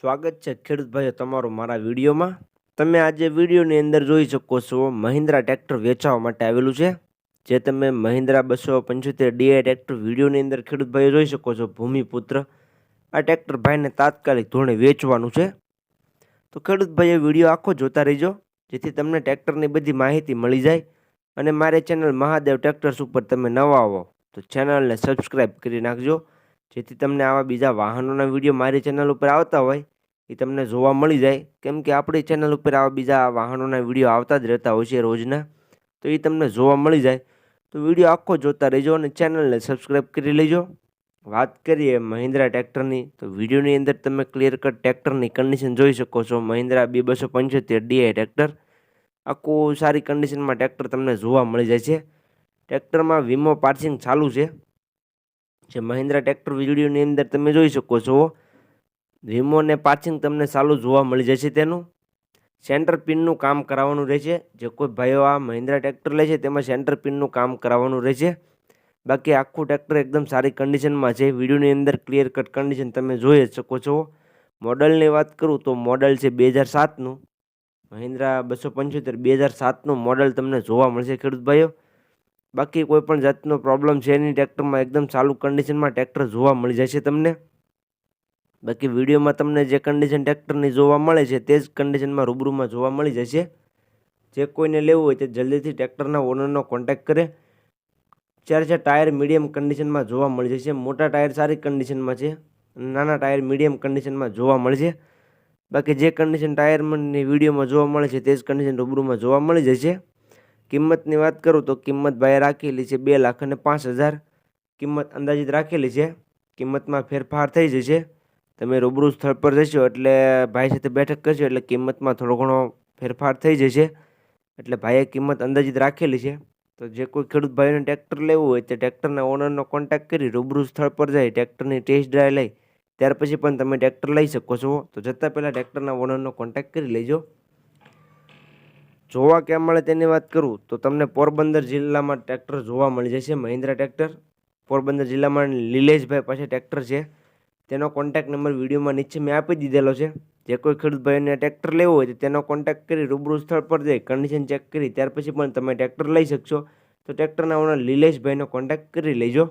સ્વાગત છે ખેડૂત ભાઈઓ તમારું મારા વિડીયોમાં. તમે આજે વિડીયોની અંદર જોઈ શકો છો મહિન્દ્રા ટ્રેક્ટર વેચાવા માટે આવેલું છે, જે તમે મહિન્દ્રા બસો પંચોતેર ડીઆઈ ટ્રેક્ટર વિડીયોની અંદર ખેડૂત ભાઈઓ જોઈ શકો છો ભૂમિપુત્ર. આ ટ્રેક્ટર ભાઈને તાત્કાલિક ધોરણે વેચવાનું છે. તો ખેડૂત ભાઈઓ વીડિયો આખો જોતા રહેજો, જેથી તમને ટ્રેક્ટરની બધી માહિતી મળી જાય અને મારી ચેનલ મહાદેવ ટ્રેક્ટર્સ ઉપર તમે નવા આવો તો ચેનલને સબસ્ક્રાઈબ કરી નાખજો. જેથી તમને આવા બીજા વાહનોના વીડિયો મારી ચેનલ ઉપર આવતા હોય, એ તમને જોવા મળી જાય. કેમ કે આપણી ચેનલ ઉપર આવા બીજા વાહનોના વીડિયો આવતા જ રહેતા હોય છે રોજના, તો એ તમને જોવા મળી જાય. તો વીડિયો આખો જોતા રહેજો અને ચેનલને સબસ્ક્રાઈબ કરી લેજો. વાત કરીએ મહિન્દ્રા ટ્રેક્ટરની, તો વિડીયોની અંદર તમે ક્લિયર કટ ટ્રેક્ટરની કન્ડિશન જોઈ શકો છો. મહિન્દ્રા બે બસો પંચોતેર ડીઆઈ ટ્રેક્ટર. આખું સારી કન્ડિશનમાં ટ્રેક્ટર તમને જોવા મળી જાય છે. ટ્રેક્ટરમાં વીમો પાર્સિંગ ચાલુ છે. જે મહિન્દ્રા ટ્રેક્ટર વિડીયોની અંદર તમે જોઈ શકો છો. વીમો પાછિંગ તમને સારું જોવા મળી જશે તેનું. સેન્ટર પિનનું કામ કરાવવાનું રહેશે. જે કોઈ ભાઈઓ આ મહિન્દ્રા ટ્રેક્ટર લે છે, તેમાં સેન્ટર પિનનું કામ કરાવવાનું રહેશે. બાકી આખું ટ્રેક્ટર એકદમ સારી કન્ડિશનમાં છે. વિડીયોની અંદર ક્લિયર કટ કન્ડિશન તમે જોઈ જ શકો છો. મોડલની વાત કરું તો મોડલ છે બે હજાર સાતનું. મહિન્દ્રા બસો પંચોતેર બે હજાર સાતનું મોડલ તમને જોવા મળશે ખેડૂત ભાઈઓ. બાકી કોઈ પણ જાતનો પ્રોબ્લેમ છે નહીં, ટ્રેક્ટરમાં એકદમ ચાલુ કન્ડિશનમાં ટ્રેક્ટર જોવા મળી જશે તમને. બાકી વિડીયોમાં તમને જે કન્ડિશન ટ્રેક્ટરની જોવા મળે છે તે જ કન્ડિશનમાં રૂબરૂમાં જોવા મળી જશે જે કોઈને લેવું હોય તે જલ્દીથી ટ્રેક્ટરના ઓનરનો કોન્ટેક કરે. ચાર ચાર ટાયર મીડિયમ કન્ડિશનમાં જોવા મળી જશે મોટા ટાયર સારી કન્ડિશનમાં છે, નાના ટાયર મીડિયમ કન્ડિશનમાં જોવા મળશે બાકી જે કન્ડિશન ટાયરની વિડીયોમાં જોવા મળે છે તે જ કન્ડિશન રૂબરૂમાં જોવા મળી જશે કિંમતની વાત કરું તો કિંમત ભાઈએ રાખેલી છે બે લાખ અને પાંચ હજાર. કિંમત અંદાજિત રાખેલી છે. કિંમતમાં ફેરફાર થઈ જશે. તમે રૂબરૂ સ્થળ પર જશો એટલે ભાઈ સાથે બેઠક કરશો એટલે કિંમતમાં થોડો ઘણો ફેરફાર થઈ જશે. એટલે ભાઈએ કિંમત અંદાજિત રાખેલી છે. તો જે કોઈ ખેડૂત ભાઈને ટ્રેક્ટર લેવું હોય તે ટ્રેક્ટરના ઓનરનો કોન્ટેક્ટ કરી રૂબરૂ સ્થળ પર જાય, ટ્રેક્ટરની ટેસ્ટ ડ્રાઈવ લઈ. ત્યાર પછી પણ તમે ટ્રેક્ટર લઈ શકો છો. તો જતાં પહેલાં ટ્રેક્ટરના ઓનરનો કોન્ટેક્ટ કરી લેજો. જોવા ક્યાં મળે તેની વાત કરું? તો તમને પોરબંદર જિલ્લામાં ટ્રેક્ટર જોવા મળી જશે, મહિન્દ્રા ટ્રેક્ટર. પોરબંદર જિલ્લામાં લીલેશભાઈ પાસે ટ્રેક્ટર છે. તેનો કોન્ટેક્ટ નંબર વિડીયોમાં નીચે મેં આપી દીધેલો છે. જે કોઈ ખેડૂત ભાઈને ટ્રેક્ટર લેવું હોય તો તેનો કોન્ટેક્ટ કરી રૂબરૂ સ્થળ પર જઈ કન્ડિશન ચેક કરી, ત્યાર પછી પણ તમે ટ્રેક્ટર લઈ શકશો. તો ટ્રેક્ટરના ઓનર લીલેશભાઈનો કોન્ટેક્ટ કરી લેજો.